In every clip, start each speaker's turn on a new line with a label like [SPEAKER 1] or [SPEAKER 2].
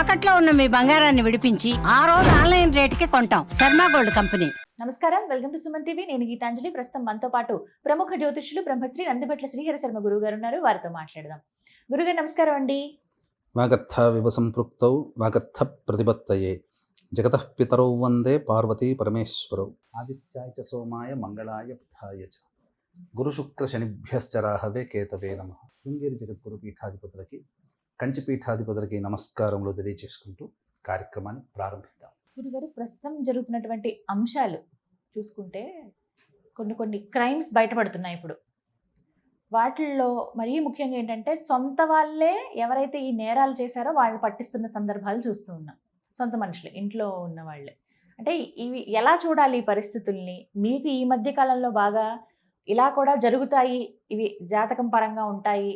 [SPEAKER 1] తాకట్లో ఉన్న మీ బంగారాన్ని విడిపించి ఆ రోజు ఆన్లైన్ రేటుకి కొంటాం. Sharma gold company.
[SPEAKER 2] నమస్కారం. Welcome to Suman TV. నేను గీతాంజలి. ప్రస్తుతం మనతో పాటు ప్రముఖ జ్యోతిష్యులు బ్రహ్మశ్రీ నందిభట్ల శ్రీహర శర్మ గురువు గారు ఉన్నారు. వారితో మాట్లాడదాం. గురుగారు నమస్కారం అండి.
[SPEAKER 3] వాగర్థ వివ సంపృక్తౌ వాగర్థ ప్రతిపత్తయే. జగతః పితరౌ వందే పార్వతీ పరమేశ్వరౌ. ఆదిత్యాయ చ సోమాయ మంగళాయ బుధాయ చ. గురు శుక్ర శనిభ్యశ్చ రాహవే కేతవే నమ. శృంగేరి జగద్గురు పీఠాధిపతులకి కంచిపీఠాధిపతులకి నమస్కారములు తెలియజేసుకుంటూ కార్యక్రమాన్ని ప్రారంభిద్దాం.
[SPEAKER 2] గురుగారు ప్రస్తుతం జరుగుతున్నటువంటి అంశాలు చూసుకుంటే కొన్ని కొన్ని క్రైమ్స్ బయటపడుతున్నాయి ఇప్పుడు. వాటిల్లో మరీ ముఖ్యంగా ఏంటంటే సొంత వాళ్ళే ఎవరైతే ఈ నేరాలు చేశారో వాళ్ళు పట్టిస్తున్న సందర్భాలు చూస్తూ ఉన్నాం. సొంత మనుషులు ఇంట్లో ఉన్న వాళ్ళే. అంటే ఇవి ఎలా చూడాలి ఈ పరిస్థితుల్ని? మీకు ఈ మధ్య కాలంలో బాగా ఇలా కూడా జరుగుతాయి ఇవి జాతకం పరంగా ఉంటాయి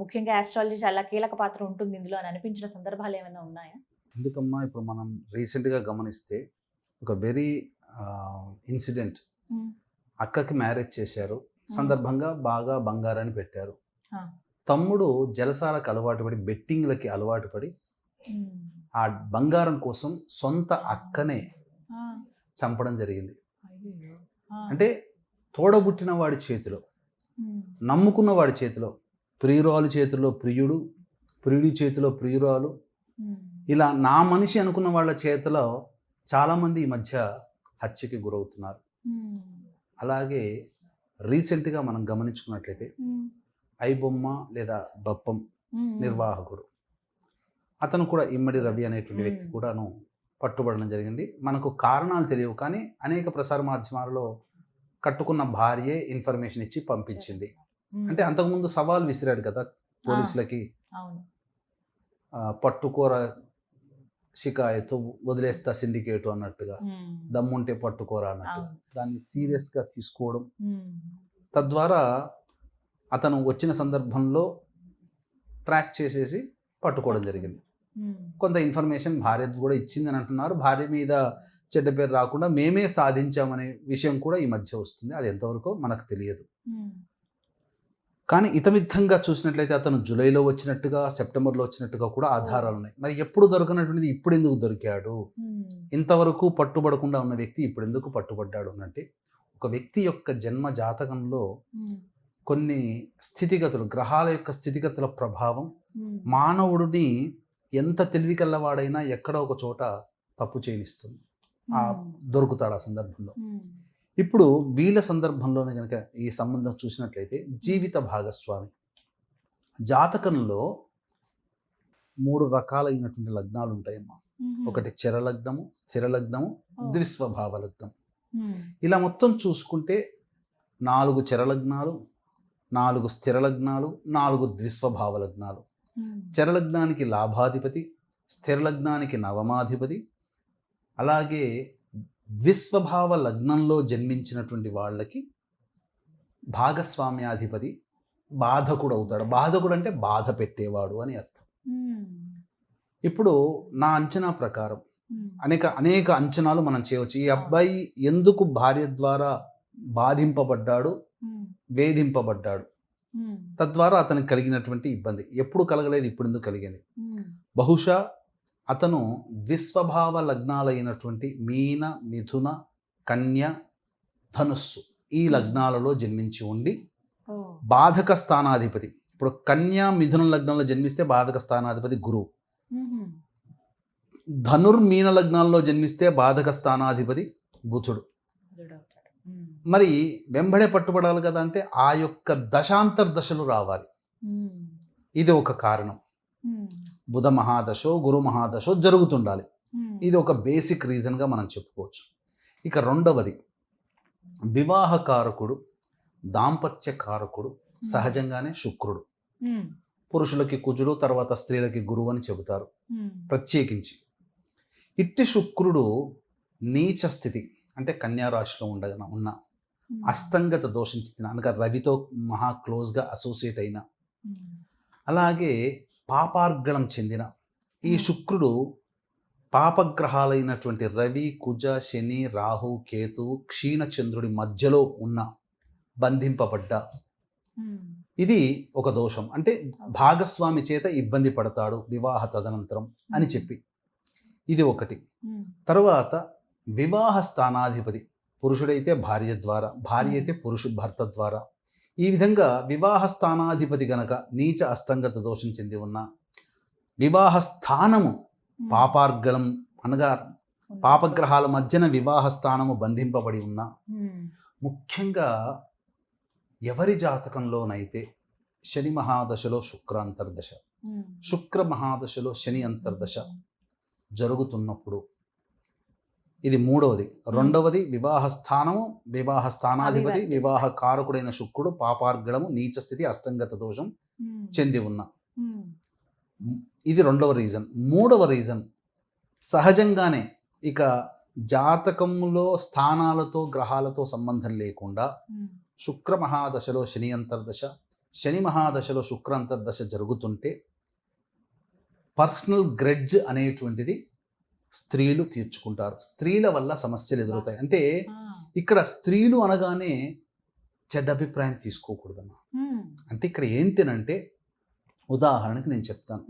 [SPEAKER 2] ముఖ్యంగా ఆస్ట్రాలజీ చాలా కీలక పాత్ర ఉంటుంది ఇందులో అని అనిపించిన సందర్భాలు ఏమైనా ఉన్నాయా?
[SPEAKER 3] ఎందుకమ్మా? ఇప్పుడు మనం రీసెంట్గా గమనిస్తే ఒక వెరీ ఇన్సిడెంట్ అక్కకి మ్యారేజ్ చేశారు. సందర్భంగా బాగా బంగారాన్ని పెట్టారు. తమ్ముడు జలసాలకు అలవాటు పడి బెట్టింగ్లకి అలవాటు పడి ఆ బంగారం కోసం సొంత అక్కనే చంపడం జరిగింది. అంటే తోడబుట్టిన వాడి చేతిలో నమ్ముకున్న వాడి చేతిలో ప్రియురాలు చేతిలో ప్రియుడు ప్రియుడి చేతిలో ప్రియురాలు.
[SPEAKER 2] ఉమ్,
[SPEAKER 3] ఇలా నా మనిషి అనుకున్న వాళ్ళ చేతిలో చాలామంది ఈ మధ్య హత్యకి గురవుతున్నారు.
[SPEAKER 2] ఉమ్,
[SPEAKER 3] అలాగే రీసెంట్గా మనం గమనించుకున్నట్లయితే
[SPEAKER 2] ఉమ్,
[SPEAKER 3] ఐబొమ్మ లేదా బప్పం నిర్వాహకుడు. అతను కూడా ఇమ్మడి రవి అనేటువంటి వ్యక్తి. కూడాను పట్టుబడడం జరిగింది. మనకు కారణాలు తెలియవు కానీ అనేక ప్రసార మాధ్యమాలలో కట్టుకున్న భార్యే ఇన్ఫర్మేషన్ ఇచ్చి పంపించింది. అంటే అంతకుముందు సవాల్ విసిరాడు కదా పోలీసులకి. పట్టుకోర షికాయతు వదిలేస్తా సిండికేటు అన్నట్టుగా. దమ్ముంటే పట్టుకోర అన్నట్టుగా.
[SPEAKER 2] అవును.
[SPEAKER 3] దాన్ని సీరియస్గా తీసుకోవడం. తద్వారా అతను వచ్చిన సందర్భంలో ట్రాక్ చేసేసి పట్టుకోవడం జరిగింది. కొంత ఇన్ఫర్మేషన్ భార్య కూడా ఇచ్చిందని అంటున్నారు. భార్య మీద చెడ్డ పేరు రాకుండా మేమే సాధించామనే విషయం కూడా ఈ మధ్య వస్తుంది. అది ఎంతవరకు మనకు తెలియదు. కానీ ఇతమిద్ధంగా చూసినట్లయితే అతను జూలైలో వచ్చినట్టుగా సెప్టెంబర్లో వచ్చినట్టుగా కూడా ఆధారాలు ఉన్నాయి. మరి ఎప్పుడు దొరకనటువంటిది ఇప్పుడు ఎందుకు దొరికాడు? ఇంతవరకు పట్టుబడకుండా ఉన్న వ్యక్తి ఇప్పుడు ఎందుకు పట్టుబడ్డాడు అనంటే ఒక వ్యక్తి యొక్క జన్మ జాతకంలో కొన్ని స్థితిగతులు గ్రహాల యొక్క స్థితిగతుల ప్రభావం మానవుడిని ఎంత తెలివి కల్లవాడైనా ఎక్కడో ఒక చోట తప్పు చేయనిస్తుంది. దొరుకుతాడు ఆ సందర్భంలో. ఇప్పుడు వీళ్ళ సందర్భంలోనే కనుక ఈ సంబంధం చూసినట్లయితే జీవిత భాగస్వామి. జాతకంలో మూడు రకాలైనటువంటి లగ్నాలు ఉంటాయమ్మా ఒకటి చర లగ్నము స్థిర లగ్నము ద్విస్వభావ లగ్నం. ఇలా మొత్తం చూసుకుంటే నాలుగు లగ్నాలు నాలుగు స్థిర లగ్నాలు నాలుగు ద్విస్వభావ లగ్నాలు. చరలగ్నానికి లాభాధిపతి స్థిర లగ్నానికి నవమాధిపతి అలాగే ద్విస్వభావ లగ్నంలో జన్మించినటువంటి వాళ్ళకి భాగస్వామ్యాధిపతి బాధకుడు అవుతాడు బాధకుడు అంటే బాధ పెట్టేవాడు అని అర్థం.
[SPEAKER 2] ఉమ్,
[SPEAKER 3] ఇప్పుడు నా అంచనా ప్రకారం
[SPEAKER 2] ఉమ్,
[SPEAKER 3] అనేక అనేక అంచనాలు మనం చేయవచ్చు. ఈ అబ్బాయి ఎందుకు భార్య ద్వారా బాధింపబడ్డాడు?
[SPEAKER 2] ఉమ్,
[SPEAKER 3] వేధింపబడ్డాడు. తద్వారా అతనికి కలిగినటువంటి ఇబ్బంది. ఎప్పుడు కలగలేదు ఇప్పుడు ఎందుకు కలిగింది? బహుశా అతను విశ్వభావ లగ్నాలైనటువంటి మీన మిథున కన్య ధనుస్సు ఈ లగ్నాలలో జన్మించి ఉండి బాధక స్థానాధిపతి. ఇప్పుడు కన్య మిథున లగ్నంలో జన్మిస్తే బాధక స్థానాధిపతి గురువు. ధనుర్మీన లగ్నాల్లో జన్మిస్తే బాధక స్థానాధిపతి బుధుడు. మరి వెంబడే పట్టుబడాలి కదా అంటే ఆ యొక్క దశాంతర్ దశలు రావాలి ఇది ఒక కారణం. బుధ మహాదశో గురు మహాదశో జరుగుతుండాలి.
[SPEAKER 2] ఉమ్,
[SPEAKER 3] ఇది ఒక బేసిక్ రీజన్గా మనం చెప్పుకోవచ్చు. ఇక రెండవది వివాహకారకుడు దాంపత్య కారకుడు సహజంగానే శుక్రుడు. పురుషులకి కుజుడు తర్వాత స్త్రీలకి గురువు అని చెబుతారు. ప్రత్యేకించి ఇట్టి శుక్రుడు నీచ స్థితి అంటే కన్యా రాశిలో ఉండగా ఉన్న అస్తంగత దోషం చెందిన అనగా రవితో మహా క్లోజ్గా అసోసియేట్ అయిన అలాగే పాపార్గళం చెందిన ఈ
[SPEAKER 2] Hmm.
[SPEAKER 3] శుక్రుడు పాపగ్రహాలైనటువంటి రవి కుజ శని రాహు కేతు క్షీణచంద్రుడి మధ్యలో ఉన్న బంధింపబడ్డ
[SPEAKER 2] ఉమ్,
[SPEAKER 3] ఇది ఒక దోషం. అంటే భాగస్వామి చేత ఇబ్బంది పడతాడు వివాహ తదనంతరం అని చెప్పి. ఇది ఒకటి. తర్వాత వివాహ స్థానాధిపతి పురుషుడైతే భార్య ద్వారా భార్య అయితే పురుషు భర్త ద్వారా ఈ విధంగా వివాహ స్థానాధిపతి గనక నీచ అస్తంగత దోషం చెంది ఉన్న వివాహ స్థానము పాపార్గళం అనగా పాపగ్రహాల మధ్యన వివాహ స్థానము బంధింపబడి ఉన్న ముఖ్యంగా ఎవరి జాతకంలోనైతే శని మహాదశలో శుక్ర అంతర్దశ
[SPEAKER 2] ఉమ్,
[SPEAKER 3] శుక్ర మహాదశలో శని అంతర్దశ జరుగుతున్నప్పుడు ఇది మూడవది. రెండవది వివాహ స్థానము వివాహ స్థానాధిపతి వివాహ కారకుడైన శుక్రుడు పాపార్గళము నీచ స్థితి అస్తంగత దోషం చెంది ఉన్న. ఇది రెండవ రీజన్. మూడవ రీజన్. సహజంగానే ఇక జాతకంలో స్థానాలతో గ్రహాలతో సంబంధం లేకుండా శుక్ర మహాదశలో శని అంతర్దశ శని మహాదశలో శుక్ర అంతర్దశ జరుగుతుంటే పర్సనల్ గ్రెడ్జ్ అనేటువంటిది స్త్రీలు తీర్చుకుంటారు. స్త్రీల వల్ల సమస్యలు ఎదురవుతాయి. అంటే ఇక్కడ స్త్రీలు అనగానే చెడ్డ అభిప్రాయం తీసుకోకూడదమ్మా. అంటే ఇక్కడ ఏంటనంటే ఉదాహరణకి నేను చెప్తాను.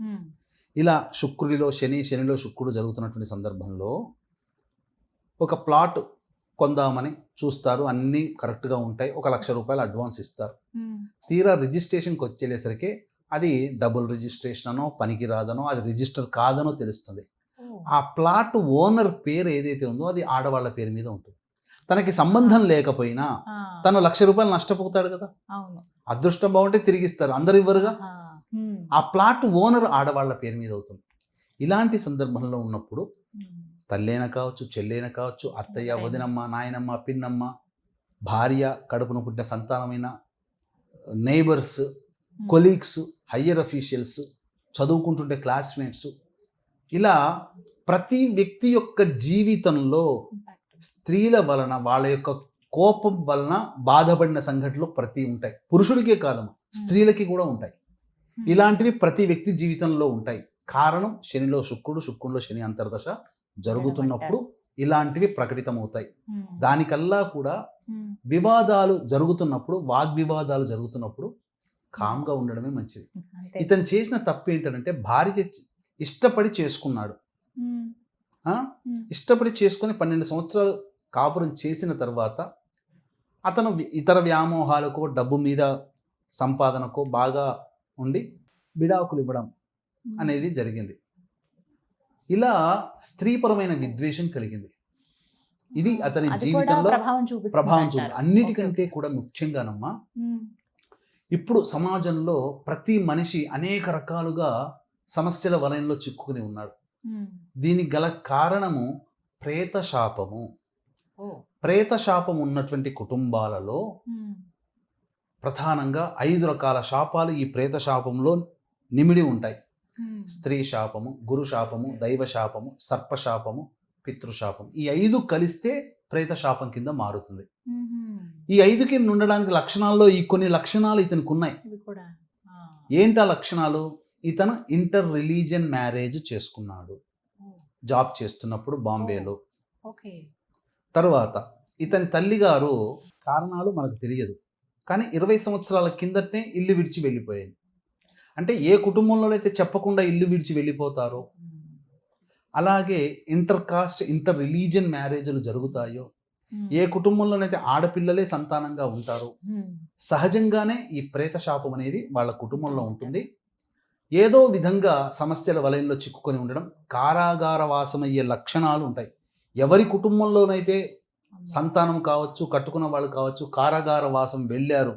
[SPEAKER 3] ఇలా శుక్రుడిలో శని శనిలో శుక్రుడు జరుగుతున్నటువంటి సందర్భంలో ఒక ప్లాట్ కొందామని చూస్తారు. అన్నీ కరెక్ట్గా ఉంటాయి. ఒక లక్ష రూపాయలు అడ్వాన్స్ ఇస్తారు. తీరా రిజిస్ట్రేషన్కి వచ్చేసరికి అది డబుల్ రిజిస్ట్రేషన్ అనో పనికి రాదనో అది రిజిస్టర్ కాదనో తెలుస్తుంది. ఆ ప్లాట్ ఓనర్ పేరు ఏదైతే ఉందో అది ఆడవాళ్ళ పేరు మీద ఉంటుంది. తనకి సంబంధం లేకపోయినా తను లక్ష రూపాయలు నష్టపోతాడు కదా. అదృష్టం బాగుంటే తిరిగిస్తారు. అందరు ఇవ్వరుగా.
[SPEAKER 2] ఆ,
[SPEAKER 3] ప్లాట్ ఓనర్ ఆడవాళ్ళ పేరు మీద అవుతుంది. ఇలాంటి సందర్భంలో ఉన్నప్పుడు తల్లైన కావచ్చు చెల్లైన కావచ్చు అత్తయ్య. వదినమ్మ నాయనమ్మ పిన్నమ్మ భార్య కడుపున పుట్టిన సంతానమైన నైబర్స్ కొలీగ్స్ హయ్యర్ అఫీషియల్స్ చదువుకుంటుంటే క్లాస్మేట్స్ ఇలా ప్రతి వ్యక్తి యొక్క జీవితంలో. స్త్రీల వలన వాళ్ళ యొక్క కోపం వలన బాధపడిన సంఘటనలు ప్రతి ఉంటాయి. పురుషుడికే కాదమ్మా స్త్రీలకి కూడా ఉంటాయి.
[SPEAKER 2] ఉమ్,
[SPEAKER 3] ఇలాంటివి ప్రతి వ్యక్తి జీవితంలో ఉంటాయి. కారణం శనిలో శుక్రుడు శుక్రుడిలో శని అంతర్దశ జరుగుతున్నప్పుడు ఇలాంటివి ప్రకటితమవుతాయి.
[SPEAKER 2] ఉమ్,
[SPEAKER 3] దానికల్లా కూడా వివాదాలు జరుగుతున్నప్పుడు వాగ్వివాదాలు జరుగుతున్నప్పుడు కామ్గా ఉండడమే మంచిది. ఇతను చేసిన తప్పు ఏంటంటే భార్య చే- ఇష్టపడి చేసుకున్నాడు. ఇష్టపడి చేసుకొని పన్నెండు సంవత్సరాలు కాపురం చేసిన తర్వాత అతను ఇతర వ్యామోహాలకు డబ్బు మీద సంపాదనకు బాగా ఉండి విడాకులు ఇవ్వడం అనేది జరిగింది. ఇలా స్త్రీపరమైన విద్వేషం కలిగింది. ఇది అతని జీవితంలో
[SPEAKER 2] ప్రభావం.
[SPEAKER 3] చూపుతుంది అన్నిటికంటే కూడా ముఖ్యంగానమ్మా ఇప్పుడు సమాజంలో ప్రతి మనిషి అనేక రకాలుగా సమస్యల వలయంలో చిక్కుకుని ఉన్నాడు. దీనికి గల కారణము ప్రేత శాపము. ప్రేత శాపం ఉన్నటువంటి కుటుంబాలలో ప్రధానంగా ఐదు రకాల శాపాలు ఈ ప్రేత శాపంలో నిమిడి ఉంటాయి. స్త్రీ శాపము గురు శాపము దైవ శాపము సర్పశాపము పితృశాపం ఈ ఐదు కలిస్తే ప్రేత శాపం కింద మారుతుంది. ఈ ఐదుకి ఉండడానికి లక్షణాల్లో ఈ కొన్ని లక్షణాలు ఇతనికి ఉన్నాయి.
[SPEAKER 2] కూడా. ఆ,
[SPEAKER 3] ఏంటా లక్షణాలు? ఇతను ఇంటర్ రిలీజియన్ మ్యారేజ్ చేసుకున్నాడు. జాబ్ చేస్తున్నప్పుడు బాంబేలో.
[SPEAKER 2] ఓకే.
[SPEAKER 3] తర్వాత ఇతని తల్లిగారు కారణాలు మనకు తెలియదు. కానీ ఇరవై సంవత్సరాల కిందటనే ఇల్లు విడిచి వెళ్ళిపోయింది. అంటే ఏ కుటుంబంలో అయితే చెప్పకుండా ఇల్లు విడిచి వెళ్ళిపోతారో అలాగే ఇంటర్ కాస్ట్ ఇంటర్ రిలీజియన్ మ్యారేజ్లు జరుగుతాయో ఏ కుటుంబంలోనైతే ఆడపిల్లలే సంతానంగా ఉంటారో సహజంగానే ఈ ప్రేత శాపం అనేది వాళ్ళ కుటుంబంలో ఉంటుంది. ఏదో విధంగా సమస్యల వలయంలో చిక్కుకొని ఉండడం కారాగార వాసమయ్యే లక్షణాలు ఉంటాయి ఎవరి కుటుంబంలోనైతే. సంతానం కావచ్చు కట్టుకున్న వాళ్ళు కావచ్చు కారాగార వాసం వెళ్ళారు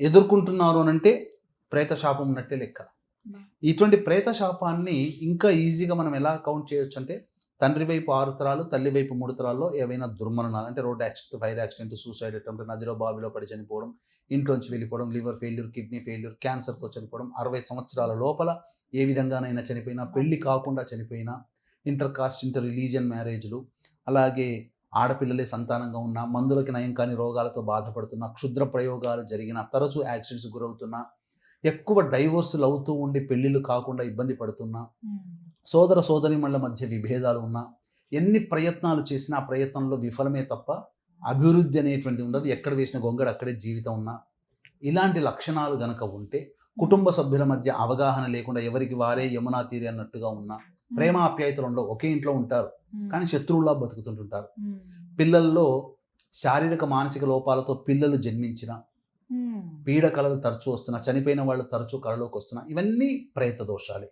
[SPEAKER 3] ఎదుర్కొంటున్నారు అని అంటే ప్రేత శాపం ఉన్నట్టే లెక్క. ఇటువంటి ప్రేత శాపాన్ని ఇంకా ఈజీగా మనం ఎలా కౌంట్ చేయొచ్చు అంటే తండ్రి వైపు ఆరు తరాలు తల్లి వైపు మూడు తరాల్లో ఏవైనా దుర్మరణాలు అంటే road accident fire accident suicide attempt నదిలో బావిలో పడి చనిపోవడం ఇంట్లోంచి వెళ్ళిపోవడం లివర్ ఫెయిల్యూర్ కిడ్నీ ఫెయిల్యూర్ క్యాన్సర్తో చనిపోవడం అరవై సంవత్సరాల లోపల ఏ విధంగానైనా చనిపోయినా పెళ్ళి కాకుండా చనిపోయినా ఇంటర్ కాస్ట్ ఇంటర్ రిలీజియన్ మ్యారేజ్లు అలాగే ఆడపిల్లలే సంతానంగా ఉన్న మందులకి నయం కాని రోగాలతో బాధపడుతున్న క్షుద్ర ప్రయోగాలు జరిగిన తరచూ యాక్సిడెంట్స్ గురవుతున్నా ఎక్కువ డైవోర్సులు అవుతూ ఉండి పెళ్ళిళ్ళు కాకుండా ఇబ్బంది పడుతున్నా సోదర సోదరిమణుల మధ్య విభేదాలు ఉన్నా ఎన్ని ప్రయత్నాలు చేసినా ఆ ప్రయత్నంలో విఫలమే తప్ప అభివృద్ధి అనేటువంటిది ఉండదు. ఎక్కడ వేసిన గొంగడు అక్కడే జీవితం ఉన్నా ఇలాంటి లక్షణాలు గనక ఉంటే కుటుంబ సభ్యుల మధ్య అవగాహన లేకుండా ఎవరికి వారే యమునా తీరి అన్నట్టుగా ఉన్న ప్రేమ ఆప్యాయతలు ఉండవు. ఒకే ఇంట్లో ఉంటారు. కానీ శత్రువులా బతుకుతుంటుంటారు. పిల్లల్లో శారీరక మానసిక లోపాలతో పిల్లలు జన్మించిన పీడ కళలు తరచూ వస్తున్నా చనిపోయిన వాళ్ళు తరచూ కళలోకి వస్తున్నా ఇవన్నీ ప్రేత దోషాలే.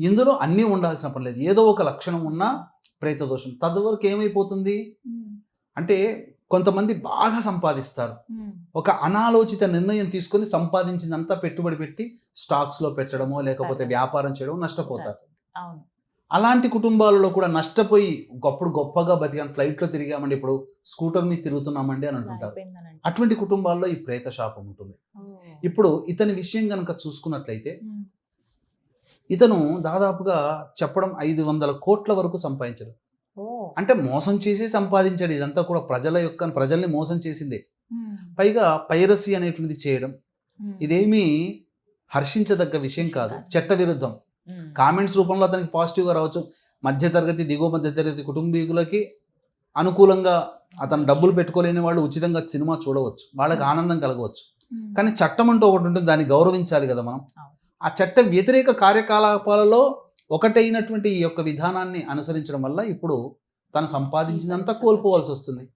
[SPEAKER 3] ఇందులో అన్నీ ఉండాల్సిన పని లేదు. ఏదో ఒక లక్షణం ఉన్నా ప్రేత దోషం తదువరకు ఏమైపోతుంది? అంటే కొంతమంది బాగా సంపాదిస్తారు. ఒక అనాలోచిత నిర్ణయం తీసుకొని సంపాదించిందంతా పెట్టుబడి పెట్టి స్టాక్స్లో పెట్టడమో లేకపోతే వ్యాపారం చేయడమో నష్టపోతారు. అలాంటి కుటుంబాలలో కూడా నష్టపోయి గొప్పడు గొప్పగా బతికాను ఫ్లైట్లో తిరిగామండి ఇప్పుడు స్కూటర్ మీద తిరుగుతున్నామండి అని అంటుంటారు. అటువంటి కుటుంబాల్లో ఈ ప్రేత శాపం ఉంటుంది. ఇప్పుడు ఇతని విషయం కనుక చూసుకున్నట్లయితే. ఇతను దాదాపుగా చెప్పడం ఐదు వందల కోట్ల వరకు సంపాదించాడు. అంటే మోసం చేసి సంపాదించాడు ఇదంతా కూడా ప్రజల యొక్క ప్రజల్ని మోసం చేసిందే. పైగా పైరసీ అనేటువంటిది చేయడం. ఇదేమీ హర్షించదగ్గ విషయం కాదు చట్ట విరుద్ధం. కామెంట్స్ రూపంలో అతనికి పాజిటివ్గా రావచ్చు మధ్యతరగతి దిగువ మధ్యతరగతి కుటుంబీకులకి అనుకూలంగా అతను డబ్బులు పెట్టుకోలేని వాళ్ళు ఉచితంగా సినిమా చూడవచ్చు వాళ్ళకి ఆనందం కలగవచ్చు. కానీ చట్టం అంటూ ఒకటి ఉంటుంది దాన్ని గౌరవించాలి కదా మనం. ఆ చట్ట వ్యతిరేక కార్యకలాపాలలో ఒకటైనటువంటి ఈ యొక్క విధానాన్ని అనుసరించడం వల్ల ఇప్పుడు తను సంపాదించినంతా కోల్పోవాల్సి వస్తుంది.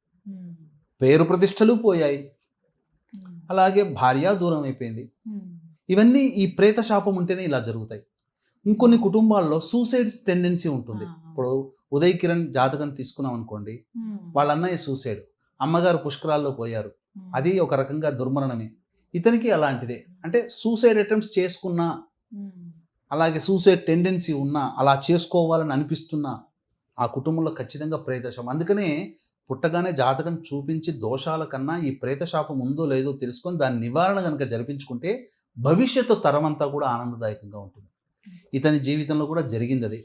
[SPEAKER 3] పేరు ప్రతిష్టలు పోయాయి. అలాగే భార్య దూరం అయిపోయింది. ఇవన్నీ ఈ ప్రేత శాపం ఉంటేనే ఇలా జరుగుతాయి ఇంకొన్ని కుటుంబాల్లో సూసైడ్ టెండెన్సీ ఉంటుంది. ఇప్పుడు ఉదయ్ కిరణ్ జాతకం తీసుకున్నాం అనుకోండి. వాళ్ళ అన్నయ్య సూసైడ్ అమ్మగారు పుష్కరాల్లో పోయారు. అది ఒక రకంగా దుర్మరణమే ఇతనికి అలాంటిదే అంటే సూసైడ్ అటెంప్ట్స్ చేసుకున్నా. అలాగే సూసైడ్ టెండెన్సీ ఉన్నా అలా చేసుకోవాలని అనిపిస్తున్నా ఆ కుటుంబంలో ఖచ్చితంగా ప్రేతశాపం అందుకనే పుట్టగానే జాతకం చూపించి దోషాల కన్నా ఈ ప్రేతశాపం ఉందో లేదో తెలుసుకొని దాని నివారణ కనుక జరిపించుకుంటే భవిష్యత్తు తరం అంతా కూడా ఆనందదాయకంగా ఉంటుంది ఇతని జీవితంలో కూడా జరిగింది అది.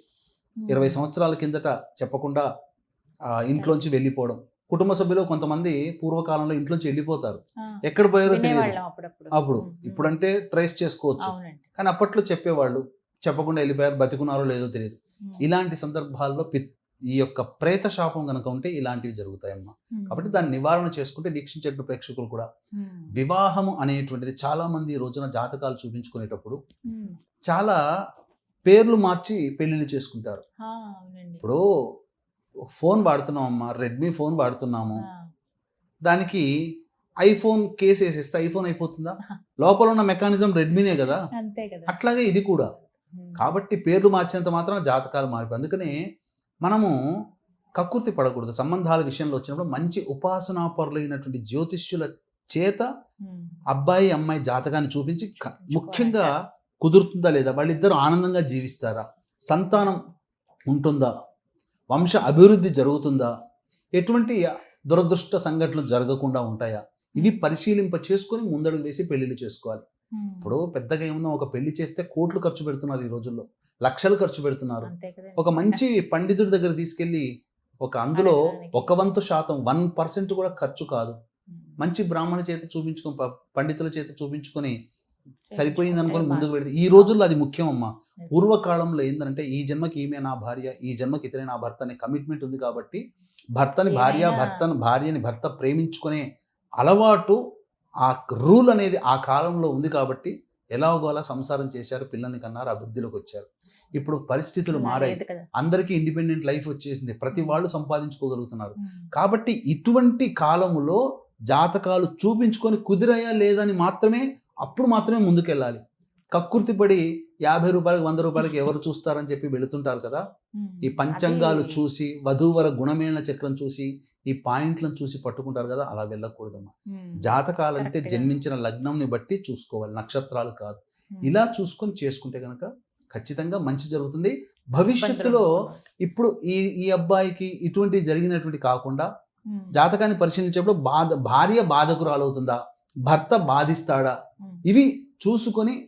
[SPEAKER 3] ఇరవై సంవత్సరాల కిందట చెప్పకుండా ఇంట్లోంచి వెళ్ళిపోవడం కుటుంబ సభ్యులు కొంతమంది పూర్వకాలంలో ఇంట్లోంచి వెళ్ళిపోతారు. ఎక్కడ పోయారో తెలియదు అప్పుడు. ఇప్పుడంటే ట్రేస్ చేసుకోవచ్చు కానీ అప్పట్లో చెప్పేవాళ్ళు చెప్పకుండా వెళ్ళిపోయారు బతికున్నారో లేదో తెలియదు. ఇలాంటి సందర్భాల్లో ఈ యొక్క ప్రేత శాపం కనుక ఉంటే ఇలాంటివి జరుగుతాయమ్మా. కాబట్టి దాన్ని నివారణ చేసుకుంటే వీక్షించేటువంటి ప్రేక్షకులు కూడా. వివాహము అనేటువంటిది చాలా మంది రోజున జాతకాలు చూపించుకునేటప్పుడు. చాలా పేర్లు మార్చి పెళ్ళిళ్ళు చేసుకుంటారు ఇప్పుడు ఫోన్ వాడుతున్నాం అమ్మా రెడ్మీ ఫోన్ వాడుతున్నాము. దానికి ఐఫోన్ కేసు వేసేస్తే ఐఫోన్ అయిపోతుందా? లోపల ఉన్న మెకానిజం రెడ్మీనే కదా? అట్లాగే ఇది కూడా. కాబట్టి పేర్లు మార్చినంత మాత్రం జాతకాలు మారిపోయి అందుకనే మనము కక్కుర్తి పడకూడదు. సంబంధాల విషయంలో వచ్చినప్పుడు మంచి ఉపాసనాపరులైనటువంటి జ్యోతిష్యుల చేత. అబ్బాయి అమ్మాయి జాతకాన్ని చూపించి ముఖ్యంగా కుదురుతుందా లేదా? వాళ్ళిద్దరూ ఆనందంగా జీవిస్తారా? సంతానం ఉంటుందా? వంశ అభివృద్ధి జరుగుతుందా ఎటువంటి దురదృష్ట సంఘటనలు జరగకుండా ఉంటాయా ఇవి పరిశీలింప చేసుకొని ముందడుగు వేసి పెళ్ళిళ్ళు చేసుకోవాలి. ఇప్పుడు పెద్దగా ఏముందో ఒక పెళ్ళి చేస్తే కోట్లు ఖర్చు పెడుతున్నారు ఈ రోజుల్లో లక్షలు ఖర్చు పెడుతున్నారు. ఒక మంచి పండితుడి దగ్గర తీసుకెళ్ళి ఒక అందులో. ఒక వంతు శాతం వన్ పర్సెంట్ కూడా ఖర్చు కాదు. మంచి బ్రాహ్మణ చేత చూపించుకొని పండితుల చేత చూపించుకొని సరిపోయింది అనుకొని ముందుకు పెడితే. ఈ రోజుల్లో అది ముఖ్యం అమ్మా. పూర్వకాలంలో ఏంటంటే ఈ జన్మకి ఈమె నా భార్య ఈ జన్మకి ఇతనే నా భర్త అనే కమిట్మెంట్ ఉంది కాబట్టి భర్తని భార్య భర్తను భార్యని భర్త ప్రేమించుకునే అలవాటు ఆ రూల్ అనేది ఆ కాలంలో ఉంది కాబట్టి ఎలాగోలా సంసారం చేశారు పిల్లల్ని కన్నారు అభివృద్ధిలోకి వచ్చారు. ఇప్పుడు పరిస్థితులు
[SPEAKER 2] అలా
[SPEAKER 3] మారాయి. అందరికీ ఇండిపెండెంట్ లైఫ్ వచ్చేసింది. ప్రతి వాళ్ళు సంపాదించుకోగలుగుతున్నారు. కాబట్టి ఇటువంటి కాలములో జాతకాలు చూపించుకొని కుదిరయా లేదని మాత్రమే అప్పుడు మాత్రమే ముందుకెళ్ళాలి కక్కుర్తిపడి యాభై రూపాయలకి వంద రూపాయలకి ఎవరు చూస్తారని చెప్పి వెళుతుంటారు కదా. ఈ పంచాంగాలు చూసి వధూవర గుణమేళ చక్రం చూసి ఈ పాయింట్లను చూసి పట్టుకుంటారు కదా అలా వెళ్ళకూడదమ్మా. జాతకాలంటే. జన్మించిన లగ్నంని బట్టి చూసుకోవాలి నక్షత్రాలు కాదు. ఇలా చూసుకొని చేసుకుంటే కనుక ఖచ్చితంగా మంచి జరుగుతుంది భవిష్యత్తులో ఇప్పుడు ఈ ఈ అబ్బాయికి ఇటువంటి జరిగినటువంటి కాకుండా. జాతకాన్ని పరిశీలించేప్పుడు బాధ భార్య బాధకురాలవుతుందా భర్త బాధిస్తాడా. ఇవి చూసుకొని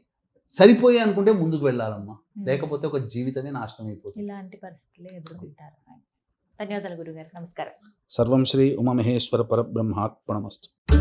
[SPEAKER 3] సరిపోయి అనుకుంటే ముందుకు వెళ్ళాలమ్మా. లేకపోతే ఒక జీవితమే నాశనం అయిపోతుంది.
[SPEAKER 2] ఇలాంటి పరిస్థితులు ఎదుర్కొంటారు. ధన్యవాదాలు గురుగారు. నమస్కారం.
[SPEAKER 3] సర్వం శ్రీ ఉమామహేశ్వర పరబ్రహ్మార్పణమస్తు.